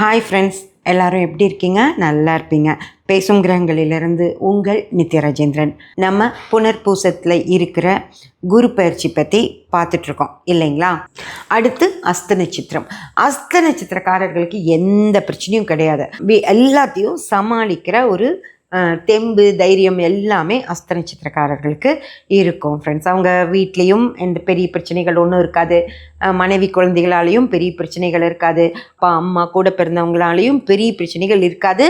Hi friends எல்லாரும் எப்படி இருக்கீங்க? நல்லா இருப்பீங்க. பேசும் கிரகங்களிலிருந்து உங்கள் நித்ய ராஜேந்திரன் நம்ம புனர்பூசத்தில் இருக்கிற குரு பயிற்சி பற்றி பார்த்துட்ருக்கோம். இல்லைங்களா? அடுத்து அஸ்த நட்சத்திரம். அஸ்த நட்சத்திரக்காரர்களுக்கு எந்த பிரச்சனையும் கிடையாது. எல்லாத்தையும் சமாளிக்கிற ஒரு தெம்பு தைரியம் எல்லாமே அஸ்த நட்சத்திரக்காரர்களுக்கு இருக்கும் ஃப்ரெண்ட்ஸ் அவங்க வீட்லேயும் எந்த பெரிய பிரச்சனைகள் ஒன்றும் இருக்காது. மனைவி குழந்தைகளாலேயும் பெரிய பிரச்சனைகள் இருக்காது. அப்பா அம்மா கூட பிறந்தவங்களாலேயும் பெரிய பிரச்சனைகள் இருக்காது.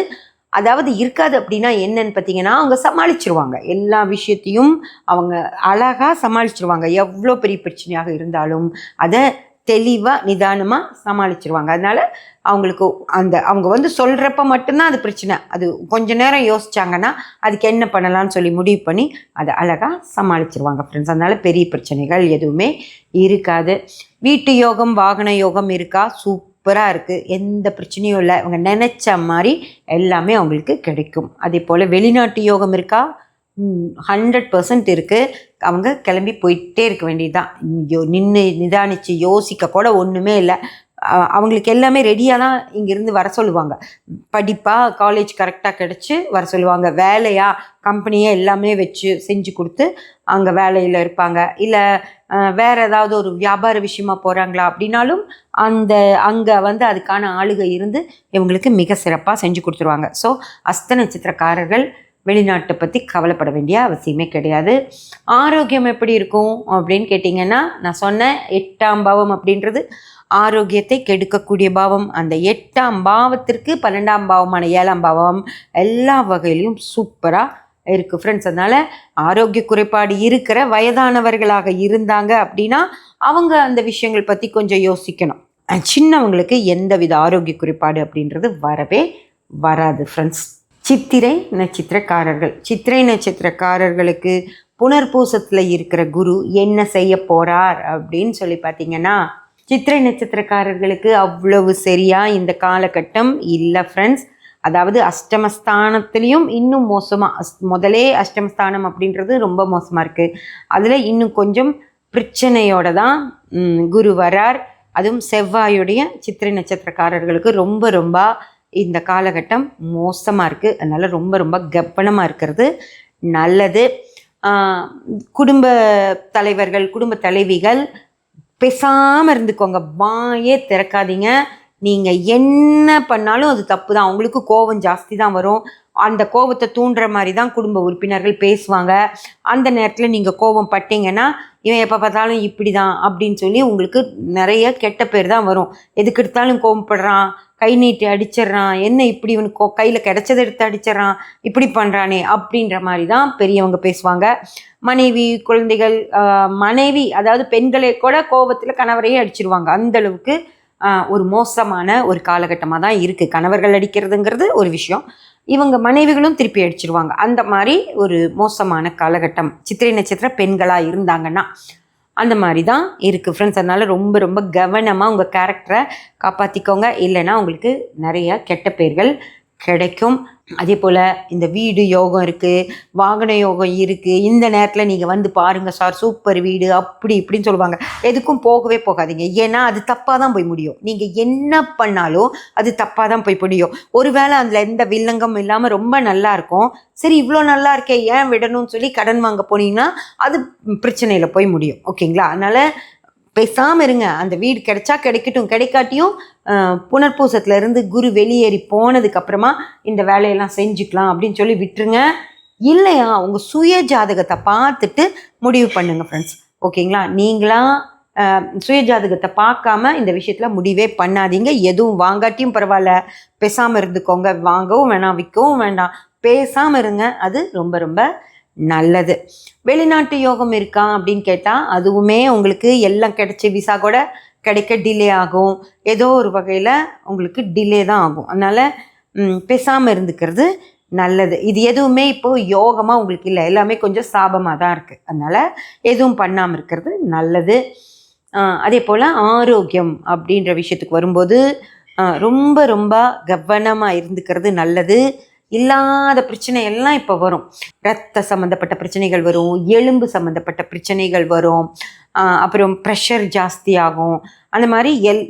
அதாவது இருக்காது அப்படின்னா என்னன்னு பார்த்தீங்கன்னா அவங்க சமாளிச்சிருவாங்க. எல்லா விஷயத்தையும் அவங்க அழகாக சமாளிச்சிருவாங்க. எவ்வளோ பெரிய பிரச்சனையாக இருந்தாலும் அதை தெளிவாக நிதானமாக சமாளிச்சிருவாங்க. அதனால் அவங்களுக்கு அந்த அவங்க வந்து சொல்கிறப்ப மட்டும்தான் அது பிரச்சனை. அது கொஞ்ச நேரம் யோசிச்சாங்கன்னா அதுக்கு என்ன பண்ணலாம்னு சொல்லி முடிவு பண்ணி அதை அழகாக சமாளிச்சிருவாங்க ஃப்ரெண்ட்ஸ் அதனால் பெரிய பிரச்சனைகள் எதுவுமே இருக்காது. வீட்டு யோகம் வாகன யோகம் இருக்கா? சூப்பராக இருக்குது எந்த பிரச்சனையும் இல்லை. அவங்க நினச்ச மாதிரி எல்லாமே அவங்களுக்கு கிடைக்கும். அதே போல் வெளிநாட்டு யோகம் இருக்கா? ஹண்ட்ரட் பர்சன்ட் இருக்குது அவங்க கிளம்பி போயிட்டே இருக்க வேண்டியதுதான். யோ நின்று நிதானித்து யோசிக்க கூட ஒன்றுமே இல்லை. அவங்களுக்கு எல்லாமே ரெடியாக தான் இங்கேருந்து வர சொல்லுவாங்க. படிப்பாக காலேஜ் கரெக்டாக கிடச்சி வர சொல்லுவாங்க. வேலையாக கம்பெனியாக எல்லாமே வச்சு செஞ்சு கொடுத்து அங்கே வேலையில் இருப்பாங்க. இல்லை வேறு ஏதாவது ஒரு வியாபார விஷயமா போகிறாங்களா அப்படின்னாலும் அந்த அங்கே வந்து அதுக்கான ஆளுகை இருந்து இவங்களுக்கு மிக சிறப்பாக செஞ்சு கொடுத்துருவாங்க. ஸோ அஸ்த நட்சத்திரக்காரர்கள் வெளிநாட்டை பற்றி கவலைப்பட வேண்டிய அவசியமே கிடையாது. ஆரோக்கியம் எப்படி இருக்கும் அப்படின்னு கேட்டிங்கன்னா நான் சொன்னேன் எட்டாம் பாவம் அப்படின்றது ஆரோக்கியத்தை கெடுக்கக்கூடிய பாவம். அந்த எட்டாம் பாவத்திற்கு பன்னெண்டாம் பாவமான ஏழாம் பாவம் எல்லா வகையிலையும் சூப்பராக இருக்குது ஃப்ரெண்ட்ஸ் அதனால் ஆரோக்கிய குறைபாடு இருக்கிற வயதானவர்களாக இருந்தாங்க அப்படின்னா அவங்க அந்த விஷயங்கள் பற்றி கொஞ்சம் யோசிக்கணும். சின்னவங்களுக்கு எந்தவித ஆரோக்கிய குறைபாடு அப்படின்றது வரவே வராது ஃப்ரெண்ட்ஸ் சித்திரை நட்சத்திரக்காரர்கள். சித்திரை நட்சத்திரக்காரர்களுக்கு புனர்பூசத்தில் இருக்கிற குரு என்ன செய்ய போறார் அப்படின்னு சொல்லி பார்த்தீங்கன்னா சித்திரை நட்சத்திரக்காரர்களுக்கு அவ்வளவு சரியா இந்த காலகட்டம் இல்லை ஃப்ரெண்ட்ஸ் அதாவது அஷ்டமஸ்தானத்துலேயும் இன்னும் மோசமாக அஸ் முதலே அஷ்டமஸ்தானம் அப்படின்றது ரொம்ப மோசமாக இருக்குது அதில் இன்னும் கொஞ்சம் பிரச்சனையோட தான் குரு வரார் அதுவும் செவ்வாயுடைய சித்திரை நட்சத்திரக்காரர்களுக்கு ரொம்ப ரொம்ப இந்த காலகட்டம் மோசமாக இருக்குது அதனால் ரொம்ப ரொம்ப கவனமாக இருக்கிறது நல்லது. குடும்ப தலைவர்கள் குடும்ப தலைவிகள் பேசாமல் இருந்துக்கோங்க. வாயே திறக்காதீங்க. நீங்கள் என்ன பண்ணாலும் அது தப்பு தான். அவங்களுக்கு கோபம் ஜாஸ்தி தான் வரும். அந்த கோபத்தை தூண்டுற மாதிரி தான் குடும்ப உறுப்பினர்கள் பேசுவாங்க. அந்த நேரத்தில் நீங்கள் கோபம் பட்டீங்கன்னா இவன் எப்போ பார்த்தாலும் இப்படி தான் அப்படின்னு சொல்லி உங்களுக்கு நிறைய கெட்ட பேர் தான் வரும். எதுக்கு எடுத்தாலும் கோபப்படுறான் கை நீட்டி அடிச்சிடுறான் என்ன இப்படி இவனுக்கு கையில் கிடைச்சதை எடுத்து அடிச்சிடுறான் இப்படி பண்ணுறானே அப்படின்ற மாதிரி தான் பெரியவங்க பேசுவாங்க. மனைவி குழந்தைகள் மனைவி அதாவது பெண்களே கூட கோபத்தில் கணவரையே அடிச்சிருவாங்க. அந்த அளவுக்கு ஒரு மோசமான ஒரு காலகட்டமாக தான் இருக்குது கணவர்கள் அடிக்கிறதுங்கிறது ஒரு விஷயம். இவங்க மனைவிகளும் திருப்பி அடிச்சிருவாங்க. அந்த மாதிரி ஒரு மோசமான காலகட்டம். சித்திரை நட்சத்திர பெண்களாக இருந்தாங்கன்னா அந்த மாதிரி தான் இருக்குது ஃப்ரெண்ட்ஸ் அதனால் ரொம்ப ரொம்ப கவனமாக உங்கள் கேரக்டரை காப்பாற்றிக்கோங்க இல்லைன்னா உங்களுக்கு நிறைய கெட்ட பேர்கள் கிடைக்கும். அதே போல் இந்த வீடு யோகம் இருக்குது வாகன யோகம் இருக்குது இந்த நேரத்தில் நீங்கள் வந்து பாருங்கள் சார் சூப்பர் வீடு அப்படி இப்படின்னு சொல்லுவாங்க. எதுக்கும் போகவே போகாதீங்க. ஏன்னா அது தப்பாக தான் போய் முடியும். நீங்கள் என்ன பண்ணாலும் அது தப்பாக தான் போய் முடியும். ஒருவேளை அதில் எந்த வில்லங்கம் இல்லாமல் ரொம்ப நல்லா இருக்கும். சரி இவ்வளோ நல்லா இருக்கே ஏன் விடணும்னு சொல்லி கடன் வாங்க போனீங்கன்னா அது பிரச்சனையில் போய் முடியும். ஓகேங்களா? அதனால் பேசாமல் இருங்க. அந்த வீடு கிடைச்சா கிடைக்கட்டும். கிடைக்காட்டியும் புனர்பூசத்தில் இருந்து குரு வெளியேறி போனதுக்கப்புறமா இந்த வேலையெல்லாம் செஞ்சுக்கலாம் அப்படின்னு சொல்லி விட்டுருங்க. இல்லையா? உங்கள் சுய ஜாதகத்தை பார்த்துட்டு முடிவு பண்ணுங்க ஃப்ரெண்ட்ஸ் ஓகேங்களா? நீங்களா சுய ஜாதகத்தை பார்க்காம இந்த விஷயத்தில் முடிவே பண்ணாதீங்க. எதுவும் வாங்காட்டியும் பரவாயில்ல. பேசாமல் இருந்துக்கோங்க. வாங்கவும் வேணாம் விற்கவும் வேண்டாம். பேசாமல் இருங்க. அது ரொம்ப ரொம்ப நல்லது. வெளிநாட்டு யோகம் இருக்கா அப்படின்னு கேட்டால் அதுவுமே உங்களுக்கு எல்லாம் கிடைச்ச விசா கூட கிடைக்க டிலே ஆகும். ஏதோ ஒரு வகையில் உங்களுக்கு டிலே தான் ஆகும். அதனால் பேசாமல் இருந்துக்கிறது நல்லது. இது எதுவுமே இப்போது யோகமாக உங்களுக்கு இல்லை. எல்லாமே கொஞ்சம் சாபமாக தான் இருக்குது அதனால் எதுவும் பண்ணாமல் இருக்கிறது நல்லது. அதே போல் ஆரோக்கியம் அப்படின்ற விஷயத்துக்கு வரும்போது ரொம்ப ரொம்ப கவனமாக இருந்துக்கிறது நல்லது. இல்லாத பிரச்சனை எல்லாம் இப்போ வரும். ரத்த சம்மந்தப்பட்ட பிரச்சனைகள் வரும் எலும்பு சம்மந்தப்பட்ட பிரச்சனைகள் வரும் அப்புறம் ப்ரெஷர் ஜாஸ்தி ஆகும் அந்த மாதிரி எல்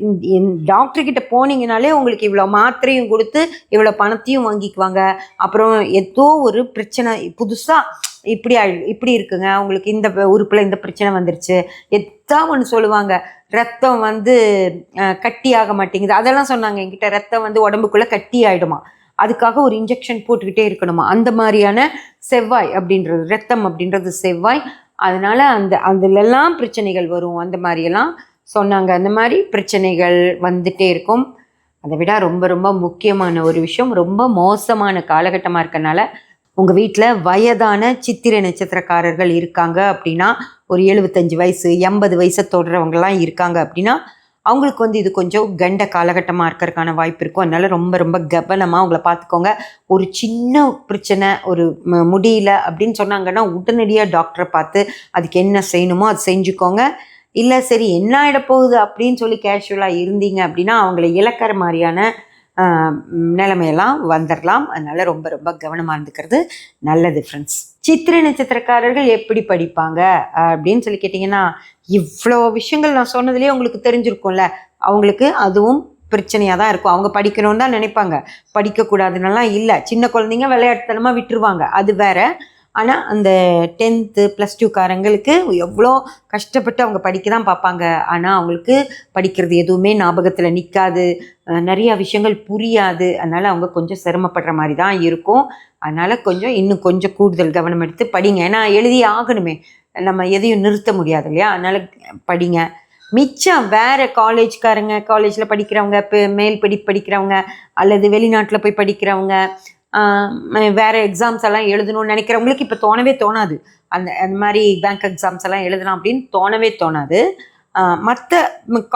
டாக்டர்கிட்ட போனீங்கனாலே உங்களுக்கு இவ்வளோ மாத்திரையும் கொடுத்து இவ்வளோ பணத்தையும் வாங்கிக்குவாங்க. அப்புறம் ஏதோ ஒரு பிரச்சனை புதுசாக இப்படி ஆயி- இப்படி இருக்குங்க. உங்களுக்கு இந்த உறுப்பில் இந்த பிரச்சனை வந்துருச்சு. எதா ஒன்று சொல்லுவாங்க ரத்தம் வந்து கட்டி ஆக மாட்டேங்குது. அதெல்லாம் சொன்னாங்க என்கிட்ட. ரத்தம் வந்து உடம்புக்குள்ளே கட்டி ஆகிடுமா அதுக்காக ஒரு இன்ஜெக்ஷன் போட்டுக்கிட்டே இருக்கணுமா? அந்த மாதிரியான செவ்வாய் அப்படின்றது ரத்தம் அப்படின்றது செவ்வாய். அதனால் அந்த அதுலெல்லாம் பிரச்சனைகள் வரும். அந்த மாதிரியெல்லாம் சொன்னாங்க. அந்த மாதிரி பிரச்சனைகள் வந்துட்டே இருக்கும். அதை விட ரொம்ப ரொம்ப முக்கியமான ஒரு விஷயம் ரொம்ப மோசமான காலகட்டமாக இருக்கனால உங்கள் வீட்டில் வயதான சித்திரை நட்சத்திரக்காரர்கள் இருக்காங்க அப்படின்னா ஒரு எழுபத்தஞ்சு வயசு எண்பது வயசை தொடுறவங்கலாம் இருக்காங்க அப்படின்னா அவங்களுக்கு வந்து இது கொஞ்சம் கண்ட காலகட்டமாக இருக்கிறதுக்கான வாய்ப்பு இருக்கும். அதனால ரொம்ப ரொம்ப கவனமாக அவங்கள பார்த்துக்கோங்க. ஒரு சின்ன பிரச்சனை ஒரு முடியல அப்படின்னு சொன்னாங்கன்னா உடனடியாக டாக்டரை பார்த்து அதுக்கு என்ன செய்யணுமோ அது செஞ்சுக்கோங்க. இல்லை சரி என்ன ஆகிடப்போகுது அப்படின்னு சொல்லி கேஷுவலாக இருந்தீங்க அப்படின்னா அவங்கள இழக்கிற மாதிரியான நிலைமையெல்லாம் வந்துடலாம் அதனால ரொம்ப ரொம்ப கவனமாக இருந்துக்கிறது நல்லது ஃப்ரெண்ட்ஸ் சித்திரை நட்சத்திரக்காரர்கள் எப்படி படிப்பாங்க? அப்படின்னு சொல்லி கேட்டிங்கன்னா இவ்வளோ விஷயங்கள் நான் சொன்னதுலேயே உங்களுக்கு தெரிஞ்சிருக்கும்ல. அவங்களுக்கு அதுவும் பிரச்சனையாக தான் இருக்கும். அவங்க படிக்கணும்னு தான் நினைப்பாங்க. படிக்கக்கூடாதுன்னெல்லாம் இல்லை. சின்ன குழந்தைங்க விளையாட்டுத்தனமாக விட்டுருவாங்க. அது வேற. ஆனால் அந்த டென்த்து ப்ளஸ் டூக்காரங்களுக்கு எவ்வளோ கஷ்டப்பட்டு அவங்க படிக்க தான் பார்ப்பாங்க. ஆனால் அவங்களுக்கு படிக்கிறது எதுவுமே ஞாபகத்தில் நிற்காது நிறையா விஷயங்கள் புரியாது. அதனால் அவங்க கொஞ்சம் சிரமப்படுற மாதிரி தான் இருக்கும். அதனால் கொஞ்சம் இன்னும் கொஞ்சம் கூடுதல் கவனம் எடுத்து படிங்க. ஏன்னா எழுதி ஆகணுமே. நம்ம எதையும் நிறுத்த முடியாது இல்லையா? அதனால் படிங்க. மிச்சம் வேற காலேஜ்காரங்க காலேஜில் படிக்கிறவங்க இப்போ மேல் படி படிக்கிறவங்க அல்லது வெளிநாட்டில் போய் படிக்கிறவங்க வேறு எக்ஸாம்ஸ் எல்லாம் எழுதணும்னு நினைக்கிறவங்களுக்கு இப்போ தோணவே தோணாது. அந்த அந்த மாதிரி பேங்க் எக்ஸாம்ஸ் எல்லாம் எழுதலாம் அப்படின்னு தோணவே தோணாது. மற்ற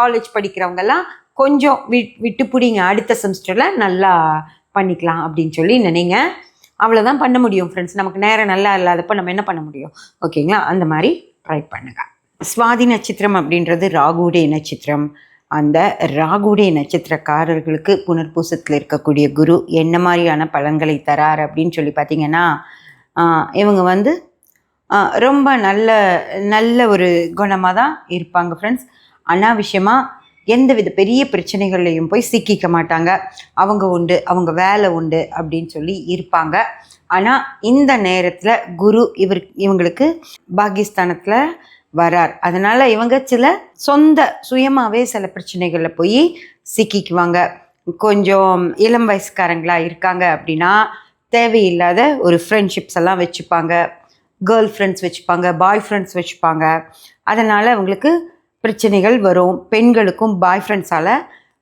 காலேஜ் படிக்கிறவங்கெல்லாம் கொஞ்சம் விட் விட்டு பிடிங்க. அடுத்த செமஸ்டரில் நல்லா பண்ணிக்கலாம் அப்படின்னு சொல்லி நினைங்க. அவ்வளோதான் பண்ண முடியும் ஃப்ரெண்ட்ஸ் நமக்கு நேரம் நல்லா இல்லாதப்போ நம்ம என்ன பண்ண முடியும்? ஓகேங்களா அந்த மாதிரி ட்ரை பண்ணுங்க. சுவாதி நட்சத்திரம் அப்படின்றது ராகுடைய நட்சத்திரம். அந்த ராகுடைய நட்சத்திரக்காரர்களுக்கு புனர்பூசத்தில் இருக்கக்கூடிய குரு என்ன மாதிரியான பலன்களை தரார் அப்படின்னு சொல்லி பார்த்தீங்கன்னா இவங்க வந்து ரொம்ப நல்ல நல்ல ஒரு குணமாக தான் இருப்பாங்க ஃப்ரெண்ட்ஸ் அனாவசியமாக எந்த வித பெரிய பிரச்சனைகள்லையும் போய் சிக்கிக்க மாட்டாங்க. அவங்க உண்டு அவங்க வேலை உண்டு அப்படின்னு சொல்லி இருப்பாங்க. ஆனால் இந்த நேரத்தில் குரு இவர் இவங்களுக்கு பாகிஸ்தானத்தில் வரார். அதனால் இவங்க சில சொந்த சுயமாகவே சில பிரச்சனைகளில் போய் சிக்கிக்குவாங்க. கொஞ்சம் இளம் வயசுக்காரங்களா இருக்காங்க அப்படின்னா தேவையில்லாத ஒரு ஃப்ரெண்ட்ஷிப்ஸ் எல்லாம் வச்சுப்பாங்க. கேர்ள் ஃப்ரெண்ட்ஸ் வச்சுப்பாங்க பாய் ஃப்ரெண்ட்ஸ் வச்சுப்பாங்க. அதனால் அவங்களுக்கு பிரச்சனைகள் வரும். பெண்களுக்கும் பாய் ஃப்ரெண்ட்ஸால்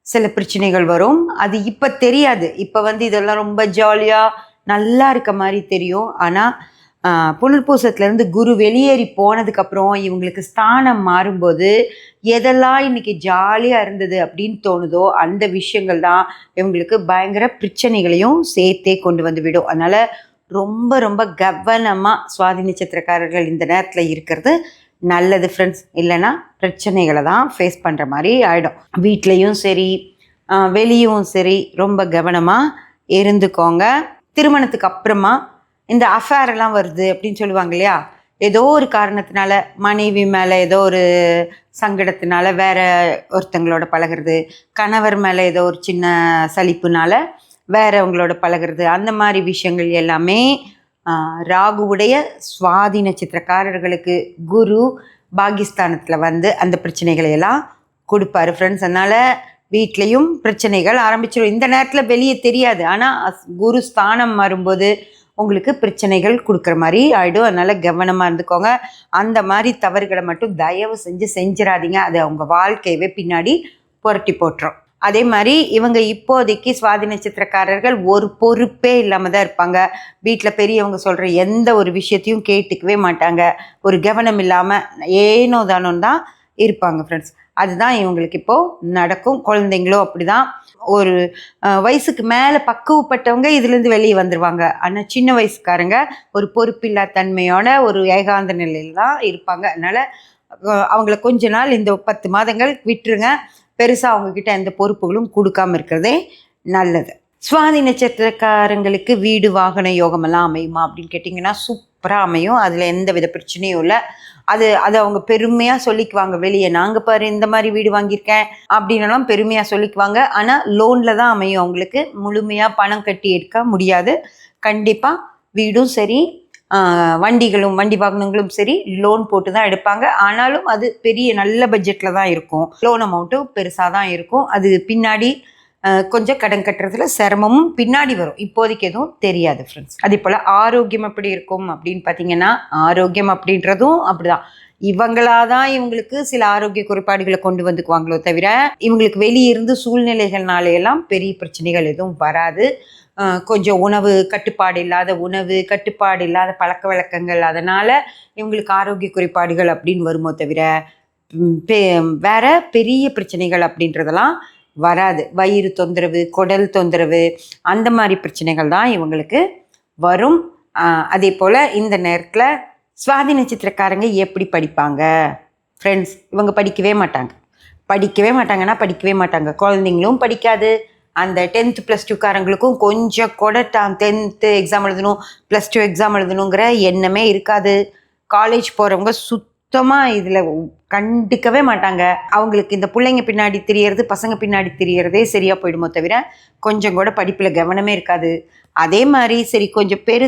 சில பிரச்சனைகள் வரும். அது இப்போ தெரியாது. இப்போ வந்து இதெல்லாம் ரொம்ப ஜாலியாக நல்லா இருக்க மாதிரி தெரியும். ஆனால் புனர்பூசத்துலேருந்து குரு வெளியேறி போனதுக்கப்புறம் இவங்களுக்கு ஸ்தானம் மாறும்போது எதெல்லாம் இன்னைக்கு ஜாலியாக இருந்தது அப்படின்னு தோணுதோ அந்த விஷயங்கள் தான் இவங்களுக்கு பயங்கர பிரச்சனைகளையும் சேர்த்தே கொண்டு வந்து விடும். அதனால் ரொம்ப ரொம்ப கவனமாக சுவாதி நட்சத்திரக்காரர்கள் இந்த நேரத்தில் இருக்கிறது நல்லது ஃப்ரெண்ட்ஸ் இல்லைன்னா பிரச்சனைகளை தான் ஃபேஸ் பண்ணுற மாதிரி ஆகிடும் வீட்லேயும் சரி வெளியும் சரி ரொம்ப கவனமாக இருந்துக்கோங்க. திருமணத்துக்கு அப்புறமா இந்த அஃபேரெல்லாம் எல்லாம் வருது அப்படின்னு சொல்லுவாங்க இல்லையா? ஏதோ ஒரு காரணத்தினால மனைவி மேலே ஏதோ ஒரு சங்கடத்தினால வேற ஒருத்தங்களோட பழகுறது கணவர் மேலே ஏதோ ஒரு சின்ன சலிப்புனால வேறவங்களோட பழகுறது அந்த மாதிரி விஷயங்கள் எல்லாமே ராகுவுடைய சுவாதி நட்சத்திரக்காரர்களுக்கு குரு பாகிஸ்தானத்தில் வந்து அந்த பிரச்சனைகளை எல்லாம் கொடுப்பாரு ஃப்ரெண்ட்ஸ் அதனால் வீட்லேயும் பிரச்சனைகள் ஆரம்பிச்சிடும் இந்த நேரத்தில் வெளியே தெரியாது. ஆனால் குரு ஸ்தானம் வரும்போது உங்களுக்கு பிரச்சனைகள் கொடுக்குற மாதிரி ஆகிடும் அதனால் கவனமாக இருந்துக்கோங்க. அந்த மாதிரி தவறுகளை மட்டும் தயவு செஞ்சு செஞ்சிடாதீங்க அது அவங்க வாழ்க்கையவே பின்னாடி புரட்டி போட்டுரும். அதே மாதிரி இவங்க இப்போதைக்கு சுவாதி நட்சத்திரக்காரர்கள் ஒரு பொறுப்பே இல்லாமல் தான் இருப்பாங்க. வீட்டில் பெரியவங்க சொல்கிற எந்த ஒரு விஷயத்தையும் கேட்டுக்கவே மாட்டாங்க. ஒரு கவனம் இல்லாமல் ஏனோ தானோன்னு தான் இருப்பாங்க ஃப்ரெண்ட்ஸ் அதுதான் இவங்களுக்கு இப்போது நடக்கும். குழந்தைங்களும் அப்படி தான் ஒரு வயசுக்கு மேலே பக்குவப்பட்டவங்க இதுலேருந்து வெளியே வந்துடுவாங்க ஆனால் சின்ன வயசுக்காரங்க ஒரு பொறுப்பில்லா தன்மையோட ஒரு ஏகாந்த நிலையில் தான் இருப்பாங்க. அதனால் அவங்கள கொஞ்ச நாள் இந்த பத்து மாதங்கள் விட்டுருங்க. பெருசாக அவங்கக்கிட்ட எந்த பொறுப்புகளும் கொடுக்காம இருக்கிறதே நல்லது. சுவாதி நட்சத்திரக்காரங்களுக்கு வீடு வாகன யோகமெல்லாம் அமையுமா அப்படின்னு கேட்டிங்கன்னா சூப்பராக அமையும். அதில் எந்த வித பிரச்சனையும் இல்லை. அது அது அவங்க பெருமையாக சொல்லிக்குவாங்க. வெளியே நாங்கள் பாரு இந்த மாதிரி வீடு வாங்கியிருக்கேன் அப்படின்னலாம் பெருமையாக சொல்லிக்குவாங்க. ஆனால் லோனில் தான் அமையும் அவங்களுக்கு. முழுமையாக பணம் கட்டி எடுக்க முடியாது. கண்டிப்பாக வீடும் சரி வண்டிகளும் வண்டி வாகனங்களும் சரி லோன் போட்டு தான் எடுப்பாங்க. ஆனாலும் அது பெரிய நல்ல பட்ஜெட்டில் தான் இருக்கும். லோன் அமௌண்ட்டும் பெருசாக தான் இருக்கும். அது பின்னாடி கொஞ்சம் கடன் கட்டுறதுல சிரமமும் பின்னாடி வரும். இப்போதைக்கு எதுவும் தெரியாது ஃப்ரெண்ட்ஸ் அதே போல் ஆரோக்கியம் எப்படி இருக்கும் அப்படின்னு பார்த்தீங்கன்னா ஆரோக்கியம் அப்படின்றதும் அப்படிதான். இவங்களா தான் இவங்களுக்கு சில ஆரோக்கிய குறைபாடுகளை கொண்டு வந்துக்குவாங்களோ தவிர இவங்களுக்கு வெளியிருந்து சூழ்நிலைகள்னாலேயெல்லாம் பெரிய பிரச்சனைகள் எதுவும் வராது. கொஞ்சம் உணவு கட்டுப்பாடு இல்லாத உணவு கட்டுப்பாடு இல்லாத பழக்க வழக்கங்கள் அதனால் இவங்களுக்கு ஆரோக்கிய குறைபாடுகள் அப்படின்னு வருமோ தவிர பெ- வேற பெரிய பிரச்சனைகள் அப்படின்றதெல்லாம் வராது. வயிறு தொந்தரவு குடல் தொந்தரவு அந்த மாதிரி பிரச்சனைகள் தான் இவங்களுக்கு வரும். அதே போல் இந்த நேரத்தில் சுவாதி நட்சத்திரக்காரங்க எப்படி படிப்பாங்க? ஃப்ரெண்ட்ஸ் இவங்க படிக்கவே மாட்டாங்க. படிக்கவே மாட்டாங்கன்னா படிக்கவே மாட்டாங்க. குழந்தைங்களும் படிக்காது. அந்த டென்த்து ப்ளஸ் டூக்காரங்களுக்கும் கொஞ்சம் கூட டென்த்து எக்ஸாம் எழுதணும் ப்ளஸ் டூ எக்ஸாம் எழுதணுங்கிற எண்ணமே இருக்காது. காலேஜ் போகிறவங்க சுத்தமாக இதில் கண்டுக்கவே மாட்டாங்க. அவங்களுக்கு இந்த பிள்ளைங்க பின்னாடி தெரியறது பசங்க பின்னாடி தெரியறதே சரியாக போயிடுமோ தவிர கொஞ்சம் கூட படிப்பில் கவனமே இருக்காது. அதே மாதிரி சரி கொஞ்சம் பெரு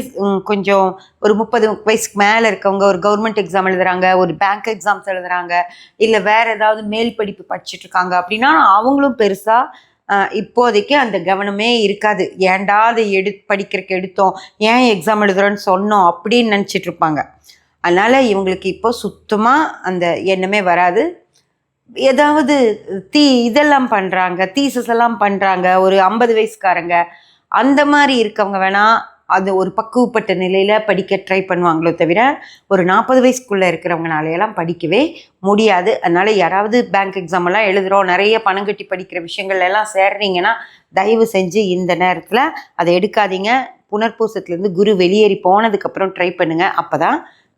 கொஞ்சம் ஒரு முப்பது வயசுக்கு மேலே இருக்கவங்க ஒரு கவர்மெண்ட் எக்ஸாம் எழுதுறாங்க ஒரு பேங்க் எக்ஸாம்ஸ் எழுதுறாங்க இல்லை வேற ஏதாவது மேல் படிப்பு படிச்சுட்டு இருக்காங்க அப்படின்னா அவங்களும் பெருசாக இப்போதைக்கு அந்த கவனமே இருக்காது. ஏண்டாவது அதை எடு படிக்கிறதுக்கு எடுத்தோம் ஏன் எக்ஸாம் எழுதுறோன்னு சொன்னோம் அப்படின்னு நினச்சிட்டு இருப்பாங்க. அதனால் இவங்களுக்கு இப்போ சுத்தமாக அந்த எண்ணமே வராது. ஏதாவது தீ இதெல்லாம் பண்ணுறாங்க தீசஸ் எல்லாம் பண்ணுறாங்க ஒரு ஐம்பது வயசுக்காரங்க அந்த மாதிரி இருக்கவங்க வேணால் அது ஒரு பக்குவப்பட்ட நிலையில் படிக்க ட்ரை பண்ணுவாங்களோ தவிர ஒரு நாற்பது வயசுக்குள்ளே இருக்கிறவங்கனாலையெல்லாம் படிக்கவே முடியாது. அதனால் யாராவது பேங்க் எக்ஸாம் எல்லாம் எழுதுகிறோம் நிறைய பணம் கட்டி படிக்கிற விஷயங்கள் எல்லாம் சேர்றீங்கன்னா தயவு செஞ்சு இந்த நேரத்தில் அதை எடுக்காதீங்க. புனர்பூசத்துலேருந்து குரு வெளியேறி போனதுக்கப்புறம் ட்ரை பண்ணுங்கள் அப்போ தான்